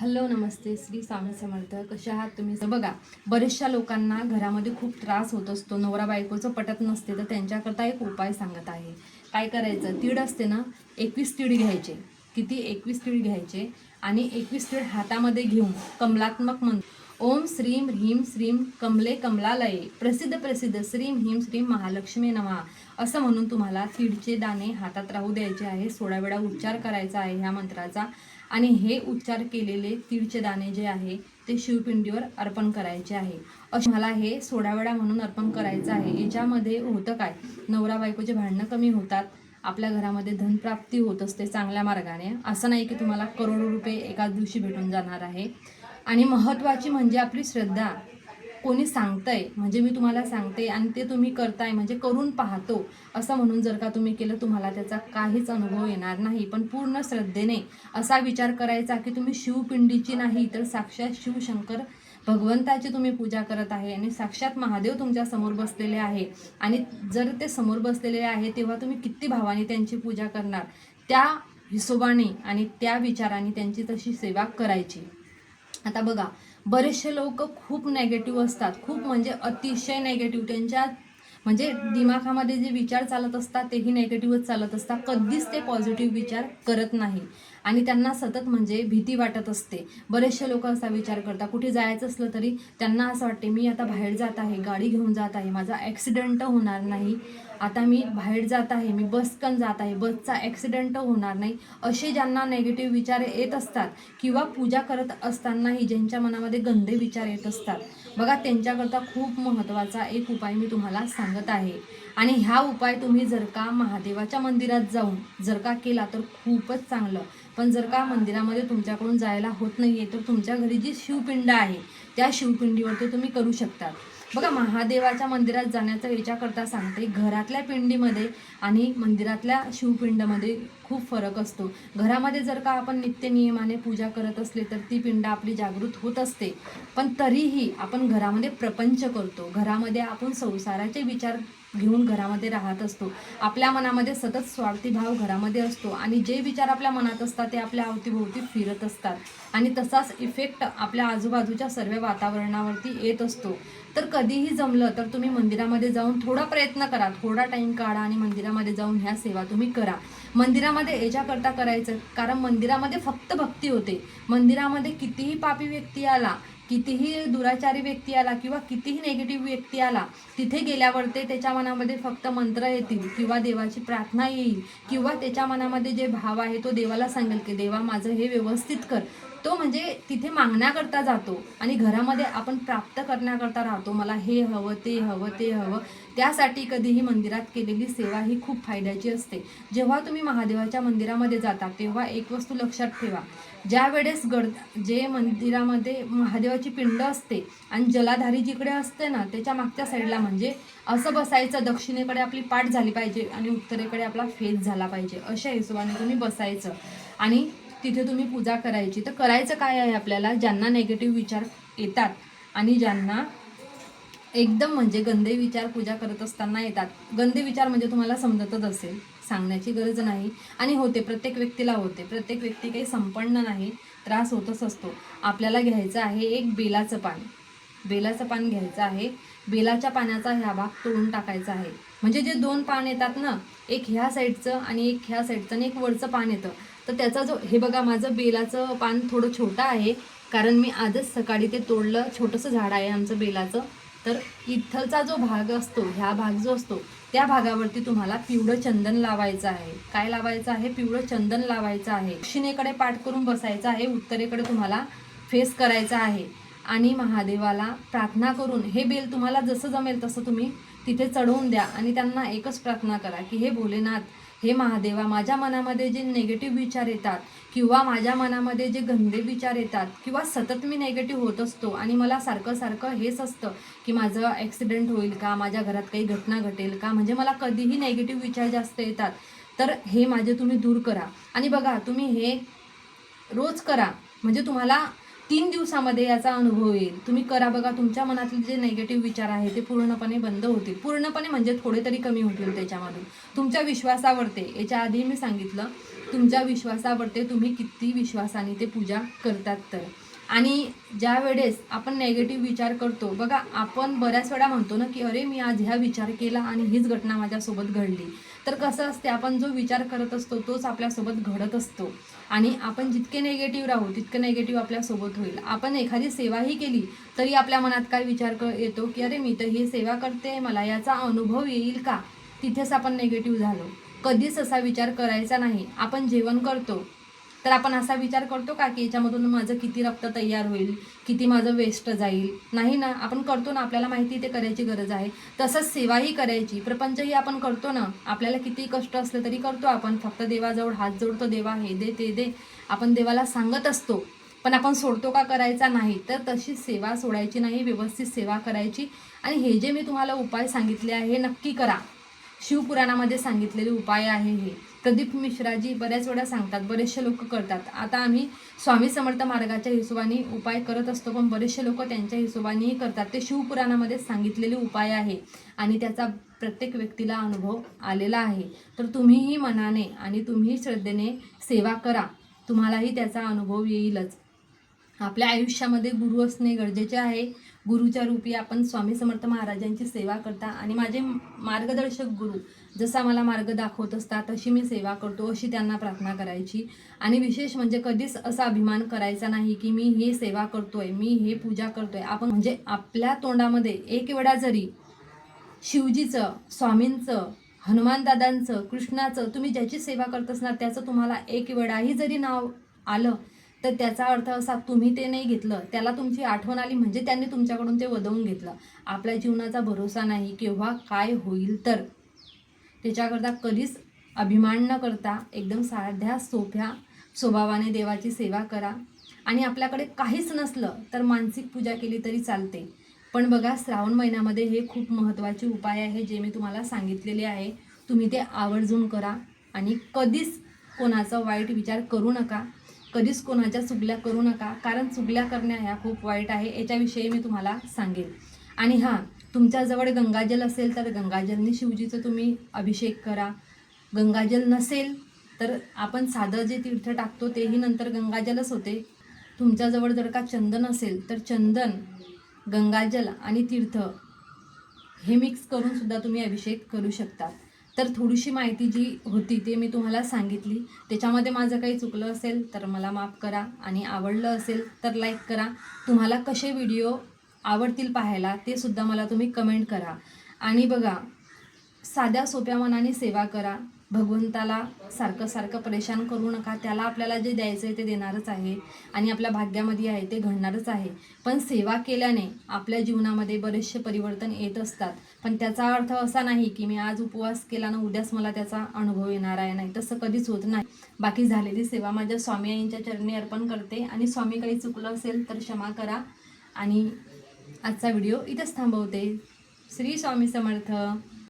Hello नमस्ते. श्री स्वामी समर्थ. कसे आहात तुम्ही? तर बघा बऱ्याचशा लोकांना घरामध्ये खूप त्रास होत असतो. नवरा बायकोचं पटत नसते तर त्यांच्याकरता एक उपाय सांगत आहे. काय करायचं? तीड असते ना एकवीस तीड घ्यायचे. किती? एकवीस तीड घ्यायचे आणि एकवीस तीड हातामध्ये घेऊन कमलात्मक म्हण ओम श्रीम ह्रीम श्रीम कमले कमलालये. प्रसिद्ध प्रसिद्ध श्रीम ह्रीम श्रीम महालक्ष्मी नमः. असं म्हणून तुम्हाला तीडचे दाणे हातात राहू द्यायचे आहे सोळा वेळा उच्चार करायचा आहे ह्या मंत्राचा. आणि हे उच्चार केलेले तिडचे दाणे जे आहे ते शिवपिंडीवर अर्पण करायचे आहे. अशा मला हे सोळा वेळा म्हणून अर्पण करायचं आहे. याच्यामध्ये होतं काय? नवरा बायकोचे भांडणं कमी होतात. आपल्या घरामध्ये धनप्राप्ती होत असते चांगल्या मार्गाने. असं नाही की तुम्हाला करोडो रुपये एकाच दिवशी भेटून जाणार आहे. आणि महत्त्वाची म्हणजे आपली श्रद्धा. कोणी सांगतंय म्हणजे मी तुम्हाला सांगते आणि ते तुम्ही करताय म्हणजे करून पाहतो. असं म्हणून जर का तुम्ही केलं तुम्हाला त्याचा काहीच अनुभव येणार नाही. पण पूर्ण श्रद्धेने असा विचार करायचा की तुम्ही शिवपिंडीची नाही तर साक्षात शिवशंकर भगवंताची तुम्ही पूजा करत आहे आणि साक्षात महादेव तुमच्यासमोर बसलेले आहे. आणि जर ते समोर बसलेले आहे तेव्हा तुम्ही किती भावाने त्यांची पूजा करणार? त्या हिशोबाने आणि त्या विचाराने त्यांची तशी सेवा करायची. आता बघा बरेचसे लोक खूप नेगेटिव्ह असतात. खूप म्हणजे अतिशय नेगेटिव्ह त्यांच्या म्हणजे दिमाखामध्ये जे विचार चालत असतात तेही नेगेटिव्हच चालत असतात. कधीच ते पॉझिटिव्ह विचार करत नाही. आणि त्यांना सतत म्हणजे भीती वाटत असते. बरेचसे लोक असा विचार करतात कुठे जायचं असलं तरी त्यांना असं वाटते मी आता बाहेर जात आहे गाडी घेऊन जात आहे माझा ॲक्सिडेंट होणार नाही. आता मी बाहेर जात आहे मी बसकन जात आहे बसचा ॲक्सिडेंट होणार नाही. असे ज्यांना नेगेटिव्ह विचार येत असतात किंवा पूजा करत असतानाही ज्यांच्या मनामध्ये गंदे विचार येत असतात. बघा त्यांच्याकरता खूप महत्त्वाचा एक उपाय मी तुम्हाला सांगत आहे. आणि ह्या उपाय तुम्ही जर का महादेवाच्या मंदिरात जाऊन जर का केला तर खूपच चांगलं. पण जर का मंदिरामध्ये तुमच्याकडून जायला होत नाही आहे तर तुमच्या घरी जी शिवपिंड आहे त्या शिवपिंडीवरती तुम्ही करू शकता. बघा महादेवाच्या मंदिरात जाण्याचा विचार सांगते घरातल्या पिंडीमध्ये आणि मंदिरातल्या शिवपिंडमध्ये खूप फरक असतो. घरामध्ये जर का आपण नित्य नियमाने पूजा करत असले तर ती पिंड आपली जागृत होत असते. पण तरीही आपण घरामध्ये प्रपंच करतो. घरामध्ये आपण संसाराचे विचार घेऊन घरामध्ये राहत असतो. आपल्या मनामध्ये सतत स्वार्थी भाव घरामध्ये असतो आणि जे विचार आपल्या मनात असतात ते आपल्या अवतीभोवती फिरत असतात. आणि तसाच इफेक्ट आपल्या आजूबाजूच्या सर्व वातावरणावरती येत असतो. तर कधीही जमलं तर तुम्ही मंदिरामध्ये जाऊन थोडा प्रयत्न करा. थोडा टाईम काढा आणि मंदिरामध्ये जाऊन ह्या सेवा तुम्ही करा. मंदिरामध्ये याच्याकरता करायचं कारण मंदिरामध्ये फक्त भक्ती होते. मंदिरामध्ये कितीही पापी व्यक्ती आला कितीही दुराचारी व्यक्ती आला किंवा कितीही नेगेटिव्ह व्यक्ती आला तिथे गेल्यावर ते त्याच्या मनामध्ये फक्त मंत्र येतील किंवा देवाची प्रार्थना येईल किंवा त्याच्या मनामध्ये जे भाव आहे तो देवाला सांगेल की देवा माझं हे व्यवस्थित कर. तो म्हणजे तिथे मागण्याकरता जातो आणि घरामध्ये आपण प्राप्त करण्याकरता राहतो. मला हे हवं ते हवं ते हवं. त्यासाठी कधीही मंदिरात केलेली सेवा ही खूप फायद्याची असते. जेव्हा तुम्ही महादेवाच्या मंदिरामध्ये जाता तेव्हा एक वस्तू लक्षात ठेवा. ज्या वेळेस गड जे मंदिरामध्ये महादेवाची पिंड असते आणि जलाधारी जिकडे असते ना त्याच्या मागच्या साईडला म्हणजे असं बसायचं दक्षिणेकडे आपली पाठ झाली पाहिजे आणि उत्तरेकडे आपला फेस झाला पाहिजे. अशा हिशोबाने तुम्ही बसायचं. आणि तिथे तुम्ही पूजा करायची. तर करायचं काय आहे आपल्याला? ज्यांना नेगेटिव्ह विचार येतात आणि ज्यांना एकदम म्हणजे गंदे विचार पूजा करत असताना येतात. गंदे विचार म्हणजे तुम्हाला समजतच असेल. सांगण्याची गरज नाही. आणि होते प्रत्येक व्यक्तीला होते. प्रत्येक व्यक्ती काही संपन्न नाही त्रास होतच असतो. आपल्याला घ्यायचं आहे एक बेलाचं पान. बेलाचं पान घ्यायचं आहे. बेलाच्या पाण्याचा ह्या भाग तोडून टाकायचा आहे. म्हणजे जे दोन पान येतात ना एक ह्या साईडचं आणि एक ह्या साईडचं आणि एक वरचं पान येतं. तर त्याचा जो हे बघा माझं बेलाचं पान थोडं छोटं आहे कारण मी आजच सकाळी ते तोडलं छोटंसं झाड आहे आमचं बेलाचं. तर इथलचा जो भाग असतो ह्या भाग जो असतो त्या भागावरती तुम्हाला पिवळं चंदन लावायचं आहे. काय लावायचं आहे? पिवळं चंदन लावायचं आहे. दक्षिणेकडे पाठ करून बसायचं आहे उत्तरेकडे तुम्हाला फेस करायचा आहे. आणि महादेवाला प्रार्थना करून हे बेल तुम्हाला जसं जमेल तसं तुम्ही तिथे चढवून द्या. आणि त्यांना एकच प्रार्थना करा की हे भोलेनाथ हे महादेवा माझ्या मनामध्ये जे नेगेटिव्ह विचार येतात किंवा माझ्या मनामध्ये जे गंदे विचार येतात किंवा सतत मी नेगेटिव्ह होत असतो आणि मला सारखं सारखं हेच असतं की माझं ॲक्सिडेंट होईल का माझ्या घरात काही घटना घटेल का म्हणजे मला कधीही नेगेटिव्ह विचार जास्त येतात. तर हे माझे तुम्ही दूर करा. आणि बघा तुम्ही हे रोज करा. म्हणजे तुम्हाला तीन दिवसामध्ये याचा अनुभव येईल. तुम्ही करा बघा तुमच्या मनातले जे नेगेटिव्ह विचार आहे ते पूर्णपणे बंद होतील. पूर्णपणे म्हणजे थोडे तरी कमी होतील त्याच्यामधून. तुमच्या विश्वासावरते याच्या आधी मी सांगितलं तुमच्या विश्वासावरते तुम्ही किती विश्वासाने ते पूजा करतात तर. आणि ज्या वेळेस आपण नेगेटिव्ह विचार करतो बघा आपण बऱ्याच वेळा म्हणतो ना की अरे मी आज ह्या विचार केला आणि हीच घटना माझ्यासोबत घडली. तर कसं असते आपण जो विचार करत असतो तोच आपल्यासोबत घडत असतो. आणि आपण जितके नेगेटिव्ह राहू तितकं नेगेटिव्ह आपल्यासोबत होईल. आपण एखादी सेवाही केली तरी आपल्या मनात काय विचार क येतो की अरे मी तर ही सेवा करते मला याचा अनुभव येईल का? तिथेच आपण नेगेटिव्ह झालो. कधीच असा विचार करायचा नाही. आपण जेवण करतो तर आपण असा विचार करतो का की याच्यामधून माझं किती रक्त तयार होईल किती माझं वेस्ट जाईल? नाही ना? आपण करतो ना आपल्याला माहिती ते करायची गरज आहे. तसंच सेवाही करायची. प्रपंचही आपण करतो ना आपल्याला किती कष्ट असले तरी करतो आपण. फक्त देवाजवळ हात जोडतो देवा हे दे ते दे. आपण देवाला सांगत असतो. पण आपण सोडतो का करायचा नाही? तर तशी सेवा सोडायची नाही व्यवस्थित सेवा करायची. आणि हे जे मी तुम्हाला उपाय सांगितले आहे हे नक्की करा. शिवपुराणामध्ये सांगितलेले उपाय आहे हे. प्रदीप मिश्राजी बऱ्याच वेळा सांगतात बरेचसे लोक करतात. आता आम्ही स्वामी समर्थ मार्गाच्या हिशोबाने उपाय करत असतो पण बरेचसे लोक त्यांच्या हिशोबानेही करतात. ते शिवपुराणामध्ये सांगितलेले उपाय आहे आणि त्याचा प्रत्येक व्यक्तीला अनुभव आलेला आहे. तर तुम्हीही मनाने आणि तुम्ही श्रद्धेने सेवा करा. तुम्हालाही त्याचा अनुभव येईलच. आपल्या आयुष्यामध्ये गुरु असणे गरजेचे आहे. गुरुच्या रूपी आपण स्वामी समर्थ महाराजांची सेवा करता आणि माझे मार्गदर्शक गुरु जसा मला मार्ग दाखवत असतात तशी मी सेवा करतो अशी त्यांना प्रार्थना करायची. आणि विशेष म्हणजे कधीच असा अभिमान करायचा नाही की मी हे सेवा करतोय मी हे पूजा करतोय. आपण म्हणजे आपल्या तोंडामध्ये एक वेळा जरी शिवजीचं स्वामींचं हनुमानदादांचं कृष्णाचं तुम्ही ज्याची सेवा करत असणार त्याचं तुम्हाला एक वेळाही जरी नाव आलं तर त्याचा अर्थ असा तुम्ही ते नाही घेतलं त्याला तुमची आठवण आली म्हणजे त्यांनी तुमच्याकडून ते वदवून घेतलं. आपल्या जीवनाचा भरोसा नाही केव्हा काय होईल तर. त्याच्याकरता कधीच अभिमान न करता एकदम साध्या सोप्या स्वभावाने देवाची सेवा करा. आणि आपल्याकडे काहीच नसलं तर मानसिक पूजा केली तरी चालते. पण बघा श्रावण महिन्यामध्ये हे खूप महत्त्वाचे उपाय आहे जे मी तुम्हाला सांगितलेले आहे. तुम्ही ते आवर्जून करा आणि कधीच कोणाचा वाईट विचार करू नका. कधीच कोणाच्या चुगल्या करू नका. कारण चुगल्या करण्या ह्या खूप वाईट आहे. याच्याविषयी मी तुम्हाला सांगेन. आणि हां तुमच्याजवळ गंगाजल असेल तर गंगाजलने शिवजीचं तुम्ही अभिषेक करा. गंगाजल नसेल तर आपण साधं जे तीर्थ टाकतो तेही नंतर गंगाजलच होते. तुमच्याजवळ जर का चंदन असेल तर चंदन गंगाजल आणि तीर्थ हे मिक्स करून सुद्धा तुम्ही अभिषेक करू शकता तर थोडीशी माहिती जी होती ती मी तुम्हाला सांगितली. त्याच्यामध्ये माझं काही चुकलं असेल तर मला माफ करा आणि आवडलं असेल तर लाईक करा. तुम्हाला कसे व्हिडिओ आवडतील पाहायला ते सुद्धा मला तुम्ही कमेंट करा. आणि बघा साध्या सोप्या मनाने सेवा करा. भगवंताला सारखं सारखं परेशान करू नका. त्याला आपल्याला जे द्यायचं आहे ते देणारच आहे आणि आपल्या भाग्यामध्ये आहे ते घडणारच आहे. पण सेवा केल्याने आपल्या जीवनामध्ये बरेचसे परिवर्तन येत असतात. पण त्याचा अर्थ असा नाही की मी आज उपवास केला ना उद्याच मला त्याचा अनुभव येणार आहे. नाही तसं कधीच होत नाही. बाकी झालेली सेवा माझ्या स्वामी आईंच्या चरणी अर्पण करते आणि स्वामी काही चुकलं असेल तर क्षमा करा आणि आजचा व्हिडिओ इथंच थांबवते. श्री स्वामी समर्थ.